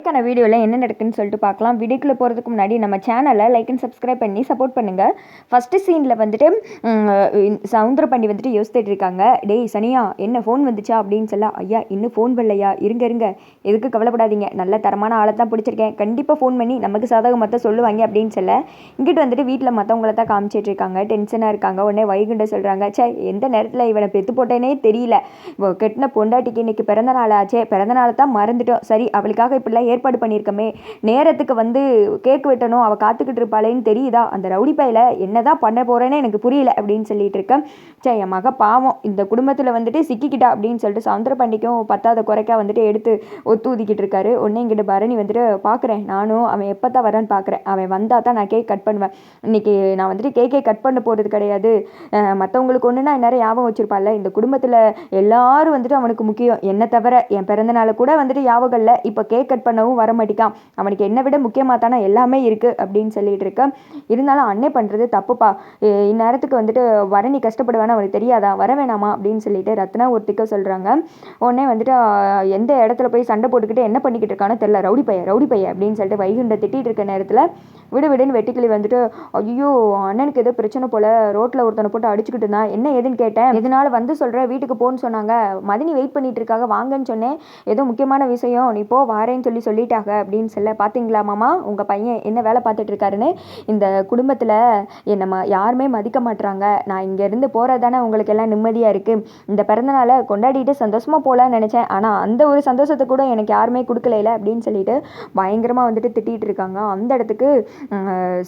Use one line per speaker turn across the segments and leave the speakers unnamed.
இதுக்கான வீடியோவில் என்ன நடக்குன்னு சொல்லிட்டு பார்க்கலாம். வீடியோக்குள்ளே போகிறதுக்கு முன்னாடி நம்ம சேனலை லைக் அண்ட் சப்ஸ்கிரைப் பண்ணி சப்போர்ட் பண்ணுங்கள் ஃபஸ்ட்டு சீனில் வந்துட்டு சவுந்தர பண்ணி வந்துட்டு யோசித்துட்டு இருக்காங்க. டேய் சனியா என்ன ஃபோன் வந்துச்சா? அப்படின்னு சொல்ல ஐயா இன்னும் ஃபோன் வரலையா? இருங்க இருங்க. எதுக்கு கவலைப்படாதீங்க. நல்ல தரமான ஆளை தான் பிடிச்சிருக்கேன். கண்டிப்பாக ஃபோன் பண்ணி நமக்கு சாதகம் மற்ற சொல்லுவாங்க. அப்படின்னு சொல்ல இங்கிட்டு வந்துட்டு வீட்டில் மற்றவங்கள தான் காமிச்சிட்டு இருக்காங்க. டென்ஷனாக இருக்காங்க. உடனே வைகுண்ட சொல்கிறாங்க சே எந்த நேரத்தில் இவனை பெற்று போட்டேனே தெரியல. கெட்டின பொண்டாட்டிக்கு இன்னைக்கு பிறந்த நாள் ஆச்சே. பிறந்த நாளை தான் மறந்துட்டோம். சரி அவளுக்காக இப்படிலாம் ஏற்பாடு பண்ணியிருக்கமே. நேரத்துக்கு வந்து கேக் வெட்டணும் அவள் காத்துக்கிட்டு இருப்பாளேன்னு தெரியுதா? அந்த ரவுடி பையில என்ன தான் பண்ண போகிறேன்னு எனக்கு புரியல அப்படின்னு சொல்லிட்டு இருக்கேன் சே என் மக பாவம். இந்த குடும்பத்தில் வந்துட்டு சிக்கிக்கிட்டா அப்படின்னு சொல்லிட்டு சவுந்தர பண்டிக்கும் பத்தாத குறைக்கா வந்துட்டு எடுத்து ஒத்து ஊதிக்கிட்டு இருக்காரு. ஒன்னே இங்கிட்ட பரணி வந்துட்டு பார்க்குறேன் நானும் அவன் எப்போ தான் வரான்னு பார்க்குறேன் அவன் வந்தால் தான் நான் கேக் கட் பண்ணுவேன். இன்னைக்கு நான் வந்துட்டு கேக்கே கட் பண்ண போகிறது கிடையாது. மற்றவங்களுக்கு ஒன்றுனா நேரம் ஞாபகம் வச்சுருப்பாள்ல. இந்த குடும்பத்தில் எல்லாரும் வந்துட்டு அவனுக்கு முக்கியம். என்ன தவிர என் பிறந்த நாள் கூட வந்துட்டு ஞாபகம் இல்லை. இப்போ கேக் கட் பண்ண பண்ணவும் வர மாட்டேங்கான் அவனுக்கு என்னை விட முக்கியமாக தானே எல்லாமே இருக்குது அப்படின்னு சொல்லிட்டு இருக்க. இருந்தாலும் அண்ணே பண்ணுறது தப்புப்பா. இந்நேரத்துக்கு வந்துட்டு வரணி கஷ்டப்படுவான்னு அவனுக்கு தெரியாதா? வர வேணாமா? அப்படின்னு சொல்லிட்டு ரத்னா ஒருத்திக்க சொல்கிறாங்க உடனே வந்துட்டு எந்த இடத்துல போய் சண்டை போட்டுக்கிட்டு என்ன பண்ணிக்கிட்டு இருக்கானோ தெரில ரவுடி பையன் ரவுடி பையன் அப்படின்னு சொல்லிட்டு வைகுண்ட திட்டிகிட்டு இருக்க நேரத்தில் விடு விடுன்னு வெட்டிக்கிளி வந்துட்டு ஐயோ அண்ணனுக்கு ஏதோ பிரச்சனை போல் ரோட்டில் ஒருத்தனை போட்டு அடிச்சுக்கிட்டு இருந்தான் என்ன ஏதுன்னு கேட்டேன். இதனால் வந்து சொல்கிறேன் வீட்டுக்கு போன்னு சொன்னாங்க. மதினி வெயிட் பண்ணிட்டு இருக்காங்க வாங்கன்னு சொன்னேன். ஏதோ முக்கியமான விஷயம் நீ போ வாரேன்னு சொல்லி சொல்லிட்டாங்க அப்படின்னு சொல்ல பார்த்தீங்களா மாமா உங்கள் பையன் என்ன வேலை பார்த்துட்டு இருக்காருன்னு? இந்த குடும்பத்தில் என்னை யாருமே மதிக்க மாட்டுறாங்க நான் இங்கேருந்து போகிறது தானே உங்களுக்கு எல்லாம் நிம்மதியாக இருக்குது இந்த பிறந்தநாளை கொண்டாடிட்டு சந்தோஷமாக போகலான்னு நினச்சேன். ஆனால் அந்த ஒரு சந்தோஷத்தை கூட எனக்கு யாருமே கொடுக்கல அப்படின்னு சொல்லிட்டு பயங்கரமாக வந்துட்டு திட்டிகிட்டு இருக்காங்க. அந்த இடத்துக்கு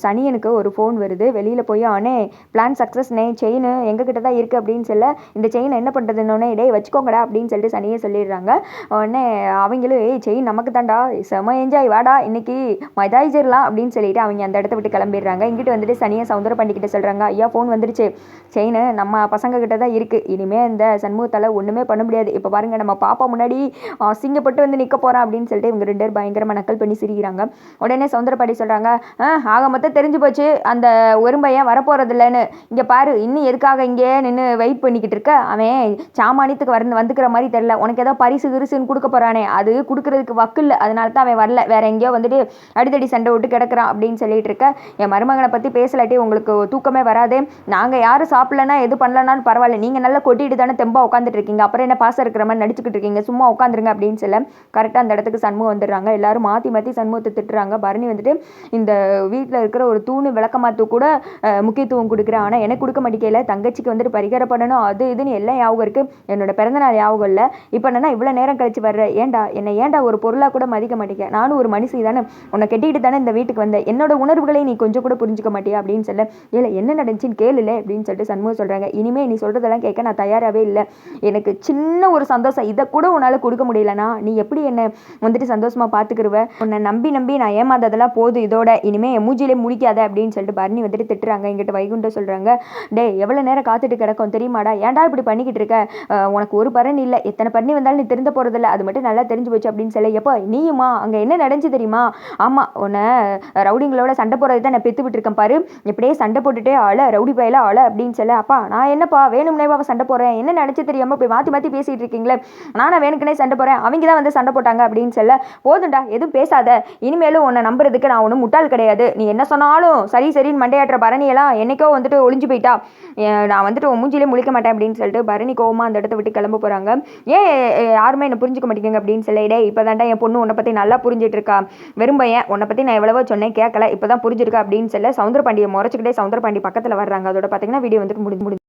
சனியனுக்கு ஒரு ஃபோன் வருது. வெளியில் போய் அவனே பிளான் சக்ஸஸ் நே செயின் எங்ககிட்ட தான் இருக்குது அப்படின்னு சொல்ல இந்த செயின் என்ன பண்ணுறதுன்னொன்னே டேய் வச்சுக்கோங்கடா அப்படின்னு சொல்லிட்டு சனியை சொல்லிடுறாங்க. உடனே அவங்களும் ஏய் செயின் நமக்கு தாண்டா செம என்ஜாய் வாடா இன்னைக்கு மதாய்ஜர்லாம் அப்படின்னு சொல்லிட்டு அவங்க அந்த இடத்த விட்டு கிளம்பிடுறாங்க. இங்கிட்டு வந்துட்டு சனியை சவுந்தர பண்டிகிட்ட சொல்கிறாங்க ஐயா ஃபோன் வந்துருச்சு. செயின் நம்ம பசங்க கிட்ட தான் இருக்குது இனிமேல் இந்த சண்முகத்தால் ஒன்றுமே பண்ண முடியாது. இப்போ பாருங்கள் நம்ம பாப்பா முன்னாடி அசிங்கப்பட்டு வந்து நிற்க போகிறான் அப்படின்னு சொல்லிட்டு இவங்க ரெண்டு பேர் பயங்கரமாக நக்கல் பண்ணி சிரிக்கிறாங்க. உடனே சவுந்தரப்பாடி சொல்கிறாங்க ஆக மொத்தம் தெரிஞ்சு போச்சு. அந்த ஒரும்பையன் வரப்போகிறது இல்லைன்னு இங்கே பாரு இன்னும் எதுக்காக இங்கே நின்று வெயிட் பண்ணிக்கிட்டு இருக்க? அவன் சாமானியத்துக்கு வந்து வந்துக்கிற மாதிரி தெரில உனக்கு ஏதோ பரிசு கிரிசுன்னு கொடுக்க போகிறானே அது கொடுக்குறதுக்கு வக்கு இல்லை. அதனால தான் அவன் வரல. வேற எங்கேயோ வந்துட்டு அடித்தடி சண்டை விட்டு கிடக்குறான் அப்படின்னு சொல்லிட்டு இருக்க. என் மருமகனை பற்றி பேசலாட்டி உங்களுக்கு தூக்கமே வராது. நாங்கள் யாரும் சாப்பிட்லன்னா எது பண்ணலனாலும் பரவாயில்ல. நீங்கள் நல்லா கொட்டிட்டு தானே தெம்பாக உட்காந்துட்டு இருக்கீங்க. அப்புறம் என்ன பாசம் இருக்கிற மாதிரி நடிச்சுக்கிட்டு இருக்கீங்க. சும்மா உட்காந்துருங்க அப்படின்னு சொல்ல கரெக்டாக அந்த இடத்துக்கு சண்முகம் வந்துடுறாங்க. எல்லாரும் மாற்றி மாற்றி சண்முகத்தை திட்டுறாங்க. பரணி வந்துட்டு இந்த வீட்டில் இருக்கிற ஒரு தூணு விளக்கமாத்து கூட முக்கியத்துவம் கொடுக்குறேன். ஆனால் எனக்கு கொடுக்க மாட்டேங்கல தங்கச்சிக்கு வந்துட்டு பரிகாரம் பண்ணணும். அது இதுன்னு எல்லாம் ஞாபகம் இருக்குது என்னோட பிறந்தநாள் ஞாபகம் இல்லை. இப்போ என்னன்னா இவ்வளோ நேரம் கழிச்சு வர்ற ஏன்டா என்னை ஏன்டா ஒரு பொருளாக கூட மதிக்க மாட்டேங்க. நானும் ஒரு மனுஷி தானே. உன்னை கெட்டிக்கிட்டு தானே இந்த வீட்டுக்கு வந்தேன். என்னோட உணர்வுகளை நீ கொஞ்சம் கூட புரிஞ்சுக்க மாட்டியா அப்படின்னு சொல்ல இல்லை என்ன நடந்துச்சுன்னு கேளுல அப்படின்னு சொல்லிட்டு சண்முகம் சொல்கிறாங்க இனிமேல் நீ சொல்கிறதெல்லாம் கேட்க நான் தயாராகவே இல்லை. எனக்கு சின்ன ஒரு சந்தோஷம். இதை கூட உன்னால் கொடுக்க முடியலனா நீ எப்படி என்னை வந்துட்டு சந்தோஷமாக பார்த்துக்கிருவ உன்னை நம்பி நம்பி நான் ஏமாந்ததெல்லாம் போதும். இதோட இனிமேல் என் மூஞ்சிலே முடிக்காத அப்படின்னு சொல்லிட்டு பரணி வந்துட்டு திட்டுறாங்க. எங்கிட்ட வைகுண்ட சொல்கிறாங்க டே எவ்வளோ நேரம் காத்துட்டு கிடக்கும் தெரியுமாடா? ஏன்டா இப்படி பண்ணிக்கிட்டு இருக்க? உனக்கு ஒரு பரணி இல்லை. எத்தனை பண்ணி வந்தாலும் நீ திருந்த போகிறதில்ல அது மட்டும் நல்லா தெரிஞ்சு போச்சு அப்படின்னு சொல்ல எப்போ நீயுமா? அங்கே என்ன நடந்துச்சு தெரியுமா? ஆமாம் உன்னை ரவுடிங்களோட சண்டை போடுறது தான் நான் பெற்று விட்டுருக்கேன். பாரு இப்படியே சண்டை போட்டுட்டே ஆள ரவுடி பயில ஆள அப்படின்னு சொல்ல அப்பா நான் என்னப்பா? வேணும்னேவா சண்டை போடுறேன்? என்ன நினச்சி தெரியாமல் போய் மாற்றி மாற்றி பேசிகிட்டு இருக்கீங்களே? நானும் வேணுக்குனே சண்டை போகிறேன் அவங்க தான் வந்து சண்டை போட்டாங்க அப்படின்னு சொல்ல போதும்டா எதுவும் பேசாத. இனிமேலும் உன்னை நம்புறதுக்கு நான் ஒன்றும் முட்டாள் கிடையாது. நீ என்ன சொன்னாலும் சரி சரின்னு மண்டையாட்டுற பரணியெல்லாம் என்னைக்கோ வந்துட்டு ஒளிஞ்சு போயிட்டா. நான் வந்துட்டு மூஞ்சிலே முழிக்க மாட்டேன் அப்படின்னு சொல்லிட்டு பரணி கோவமாக அந்த இடத்த விட்டு கிளம்ப போகிறாங்க ஏன் யாருமே என்னை புரிஞ்சுக்க மாட்டேங்க அப்படின்னு சொல்லி டே இப்போ தான்டா என் பொண்ணு உன்னை பற்றி நல்லா புரிஞ்சிட்டு இருக்கா? வெறும் பையன் உன்னை பற்றி நான் எவ்வளவோ சொன்னேன் கேட்கல இப்போ தான் புரிஞ்சிருக்கா? அப்படின்னு சொல்ல சவுந்தர பாண்டியை முறைச்சிக்கிட்டே சவுந்தர பாண்டி பக்கத்தில் வர்றாங்க. அதோட பார்த்தீங்கன்னா வீடியோ வந்துட்டு முடிஞ்சு முடிஞ்சு